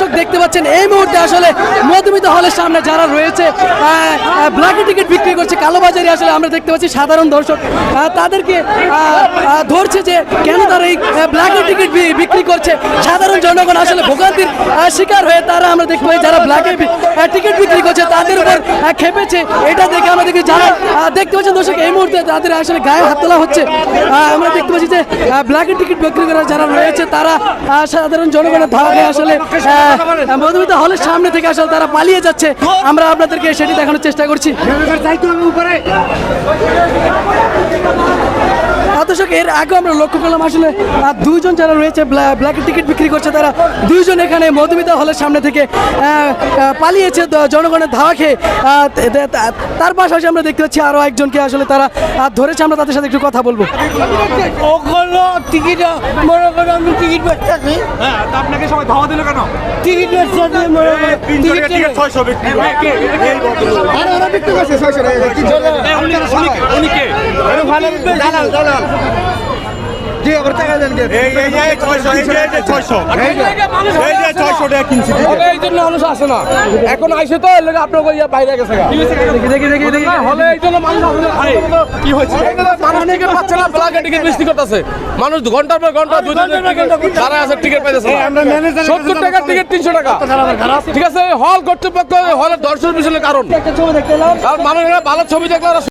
দর্শক দেখতে পাচ্ছেন, এই মুহূর্তে আসলে মধুমিত হলের সামনে যারা রয়েছে ব্ল্যাকে টিকিট বিক্রি করছে, কালোবাজারি আসলে আমরা দেখতে পাচ্ছি সাধারণ দর্শক তাদেরকে ধরছে যে কেন তারা এই ব্ল্যাকে টিকিট বিক্রি করছে। জনগণ আসলে ভোগান্তির শিকার হয়ে তারা আমরা দেখতে পাই যারা ব্ল্যাকে টিকিট বিক্রি করছে, তাদের উপর খেপেছে। এটা দেখে আমরা দেখি যারা দেখতে পাচ্ছেন দর্শক, এই মুহূর্তে তাদের আসলে গায়ে হাত তোলা হচ্ছে। আমরা দেখতে পাচ্ছি যে ব্ল্যাকে টিকিট বিক্রি করা যারা রয়েছে, তারা সাধারণ জনগণের ধাওয়া আসলে মধুমিতা হলের সামনে থেকে আসলে তারা পালিয়ে যাচ্ছে। আমরা আপনাদেরকে সেটি দেখানোর চেষ্টা করছি। দর্শক এর আগে আমরা লক্ষ্য করলাম আসলে আহ, দুইজন যারা রয়েছে ব্ল্যাক টিকিট বিক্রি করছে তারা দুইজন এখানে মধুমিতা হলের সামনে থেকে পালিয়েছে জনগণের ধাওয়া খেয়ে। তার পাশাপাশি আমরা দেখতে পাচ্ছি আরও একজনকে আসলে তারা ধরেছে। আমরা তাদের সাথে একটু কথা বলব। ওগুলো টিকিট মনে করো আমি টিকিট হ্যাঁ আপনাকে সবাই ধাওয়া দিল কেন? টিকিট বেচতেছি মনে করো টিকিট ছয়শো বিক্রি। এই ভদ্রলোক। এই উনি উনি কে? এই যে এই যে এই যে। টাকা কিনছি এই জন্য মানুষ আসে না। এখন আইসে তো এর লেগে আপনার বাইরে গেছে গা। দেখি দেখি দেখি দেখি হলে এই জন্য মানুষ আসে না। কি মানুষ টিকিট পাচ্ছে না ব্ল্যাকে টিকিট বেশি করতেছে। মানুষ ঘণ্টার পর ঘণ্টা দুই দিন আছে টিকিট পাইতেছে না। সত্তর টাকার টিকিট তিনশো টাকা। ঠিক আছে হল কর্তৃপক্ষ হলের দর্শন পিছনে কারণ। একটা ছবি দেখতে এলাম। আর মানুষ ভালো ছবি দেখলে